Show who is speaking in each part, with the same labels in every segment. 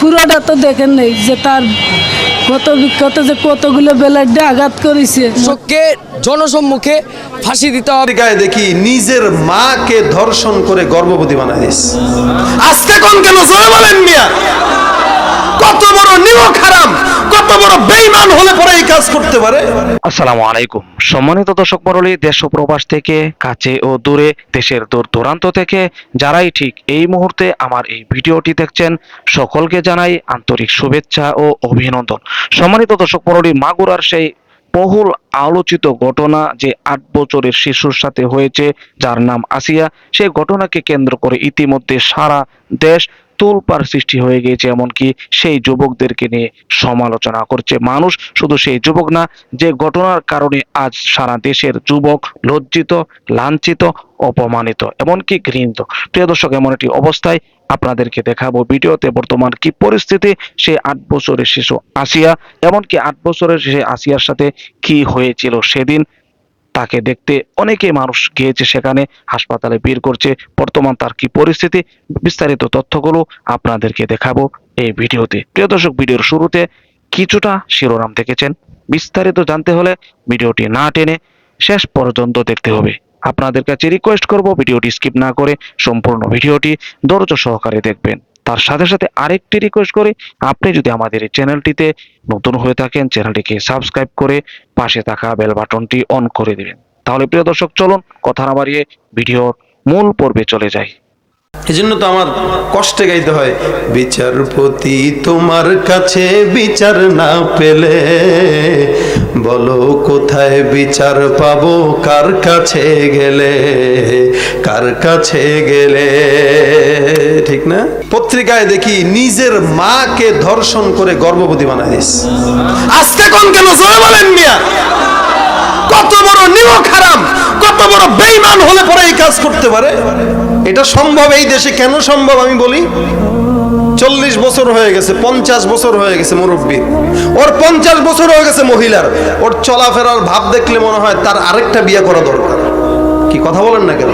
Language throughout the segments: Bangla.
Speaker 1: পুরোটা তো দেখেন নেই যে তার কত বিক্ষত যে কতগুলো বেলাডে আঘাত করেছে।
Speaker 2: শোককে জনসম্মুখে ফাঁসি দিতে হবে।
Speaker 3: গায়ে দেখি নিজের মাকে ধর্ষণ করে গর্ভবতী বানা দিস আজকে কোন কেন জয় বলেন মিয়া? কত বড় নিয়ম হারাম কত বড় বেইমান হলে পরে এই কাজ করতে পারে?
Speaker 4: আসসালামু আলাইকুম। সম্মানিত দর্শক মণ্ডলী, দেশ প্রবাস থেকে, কাছে ও দূরে, দেশের দূর দূরান্ত থেকে যারাই ঠিক এই মুহূর্তে আমার এই ভিডিওটি দেখছেন, সকলকে জানাই আন্তরিক শুভেচ্ছা ও অভিনন্দন। সম্মানিত দর্শক মণ্ডলী, মাগুরার সেই বহুল আলোচিত ঘটনা যে আট বছরের শিশুর সাথে হয়েছে, যার নাম আসিয়া, সেই ঘটনাকে কেন্দ্র করে ইতিমধ্যে সারা দেশ তোলপার সৃষ্টি হয়ে গিয়েছে, এমনকি সেই যুবকদেরকে নিয়ে সমালোচনা করছে। মানুষ শুধু সেই যুবক না, যে ঘটনার কারণে আজ সারা দেশের যুবক লজ্জিত, লাঞ্ছিত, অপমানিত, এমনকি ঘৃণিত। প্রিয় দর্শক, এমন একটি অবস্থায় আপনাদেরকে দেখাবো ভিডিওতে বর্তমান কি পরিস্থিতি, সে আট বছরের শিশু আসিয়া, এমনকি আট বছরের সেই আসিয়ার সাথে কি হয়েছিল সেদিন তাকে দেখতে অনেকে মানুষ গিয়েছে সেখানে, হাসপাতালে ভিড় করছে। বর্তমান তার কি পরিস্থিতি, বিস্তারিত তথ্যগুলো আপনাদেরকে দেখাবো এই ভিডিওতে। প্রিয় দর্শক, ভিডিওর শুরুতে কিছুটা শিরোনাম দেখেছেন। বিস্তারিত জানতে হলে ভিডিওটি না টেনে শেষ পর্যন্ত দেখতে হবে। আপনাদের কাছে রিকোয়েস্ট করব, ভিডিওটি স্কিপ না করে সম্পূর্ণ ভিডিওটি ধৈর্য সহকারে দেখবেন। তার সাথে সাথে আরেকটি রিকোয়েস্ট করি, আপনি যদি আমাদের এই চ্যানেলটিতে নতুন হয়ে থাকেন চ্যানেলটিকে সাবস্ক্রাইব করে পাশে থাকা বেল বাটনটি অন করে দিবেন। তাহলে প্রিয় দর্শক, চলুন কথা না বাড়িয়ে ভিডিওর মূল পর্বে চলে যাই।
Speaker 3: এই জন্য তো আমার কষ্টে গাইতে হয়, বিচারপতি তোমার কাছে বিচার না পেলে বলো কোথায় বিচার পাবো, কার কাছে গেলে, কার কাছে গেলে? ঠিক না? পত্রিকায় দেখি নিজের মাকে ধর্ষণ করে গর্ভবতী বানাই দিস আজকে কোন কেন জয় বলেন মিয়া? কত বড় নিমক হারাম, কত বড় বেইমান হলে পরে এই কাজ করতে পারে? এটা সম্ভব, এই দেশে কেন সম্ভব আমি বলি? চল্লিশ বছর হয়ে গেছে, পঞ্চাশ বছর হয়ে গেছে মুরব্বী। ওর পঞ্চাশ বছর হয়ে গেছে মহিলার। ওর চলাফেরার ভাব দেখলে মনে হয় তার আরেকটা বিয়ে করা দরকার। কি কথা বলেন না কেন?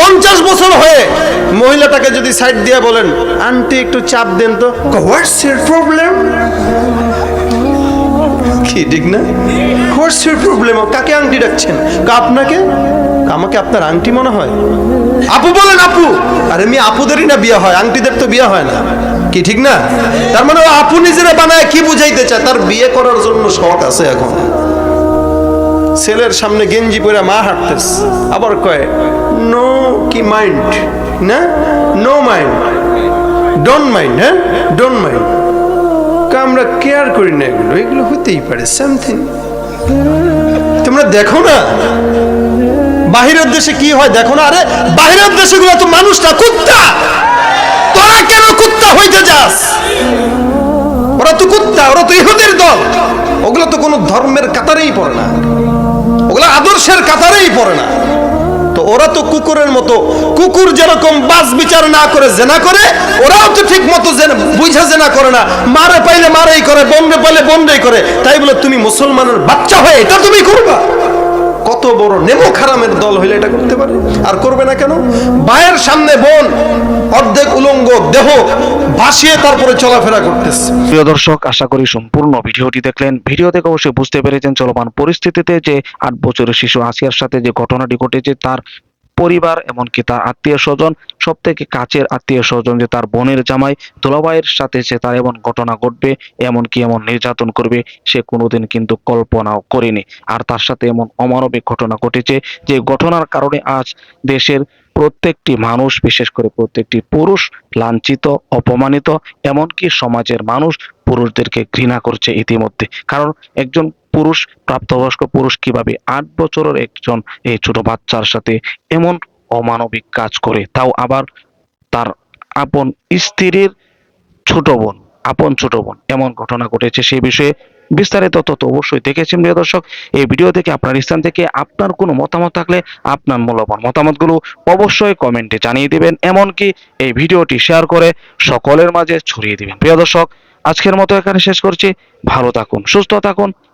Speaker 3: পঞ্চাশ বছর হয়ে মহিলাটাকে যদি সাইড দিয়ে বলেন, আন্টি, একটু চাপ দেন তো। হোয়াটস ইউর প্রবলেম কি, ঠিক না? হোয়াটস ইউর প্রবলেম কাকে আংটি ডাকছেন? আপনাকে? আমাকে আপনার আংটি মনে হয়? আপু বলেন আপু। আর আমি আপুদেরই না বিয়ে হয় আংটিদের তো বিয়ে হয় না। কি ঠিক না? তার মানে আপু নিজেরা বানায় কি বুঝাইতে চায়? তার বিয়ে করার জন্য শখ আছে এখন। ছেলের সামনে গেঞ্জি পরে মা হাঁটতেস আবার কয় নো কি মাইন্ড না? নো মাইন্ড ডোন্ট মাইন্ড হ্যাঁ? ডোন্ট মাইন্ড আমরা কেয়ার করি না এগুলো। এগুলো হতেই পারে সামথিং তোমরা দেখো না? বাহিরের দেশে কি হয় দেখো না? আরে, বাহিরের দেশে তো মানুষ না কুত্তা। তোরা কেন কুত্তা হইতে যাস? ওরা তো কুত্তা, ওরা তো ইহুদের দল। ওগুলো তো কোনো ধর্মের কাতারেই পড়ে না। ওগুলো আদর্শের কাতারেই পড়ে না। তো ওরা তো কুকুরের মতো, কুকুর যেরকম বাস বিচার না করে, জেনা করে, ওরাও তো ঠিক মতো বুঝা জেনা করে না। মারে পাইলে মারেই করে বন্ডে পাইলে বন্ডেই করে। তাই বলে, তুমি মুসলমানের বাচ্চা হয়ে এটা তুমি করবা? কত বড় নেমো খারামের দল হইলে এটা করতে পারে? আর করবে না কেন? বায়ের সামনে বোন, অর্ধেক উলঙ্গ দেহ ভাসিয়ে তারপরে চলাফেরা করতেছে।
Speaker 4: প্রিয় দর্শক, আশা করি সম্পূর্ণ ভিডিওটি দেখলেন। ভিডিও থেকে অবশ্যই বুঝতে পেরেছেন চলমান পরিস্থিতিতে যে আট বছরের শিশু আসিয়ার সাথে যে ঘটনাটি ঘটেছে, তার পরিবার, এমনকি তার আত্মীয় স্বজন সব থেকে কাছের আত্মীয় স্বজন যে তার বোনের জামাই দুলাভাইয়ের সাথে সে তার এমন ঘটনা ঘটবে, এমনকি এমন নির্যাতন করবে, সে কোনোদিন কিন্তু কল্পনাও করেনি। আর তার সাথে এমন অমানবিক ঘটনা ঘটেছে যে ঘটনার কারণে আজ দেশের প্রত্যেকটি মানুষ, বিশেষ করে প্রত্যেকটি পুরুষ, লাঞ্ছিত, অপমানিত, এমনকি সমাজের মানুষ পুরুষদেরকে ঘৃণা করছে ইতিমধ্যে। কারণ একজন পুরুষ, প্রাপ্তবয়স্ক পুরুষ কীভাবে আট বছরের একজন এই ছোট বাচ্চার সাথে এমন অমানবিক কাজ করে, তাও আবার তার আপন স্ত্রীর ছোট বোন, আপন ছোট বোন, এমন ঘটনা ঘটেছে সেই বিষয়ে বিস্তারিত তথ্য অবশ্যই দেখেছেন প্রিয় দর্শক। এই ভিডিও থেকে আপনার স্থান থেকে আপনার কোনো মতামত থাকলে আপনার মূল্যবান মতামতগুলো অবশ্যই কমেন্টে জানিয়ে দিবেন। এমনকি এই ভিডিওটি শেয়ার করে সকলের মাঝে ছড়িয়ে দিবেন। প্রিয় দর্শক, আজকের মতো এখানে শেষ করছি। ভালো থাকুন, সুস্থ থাকুন।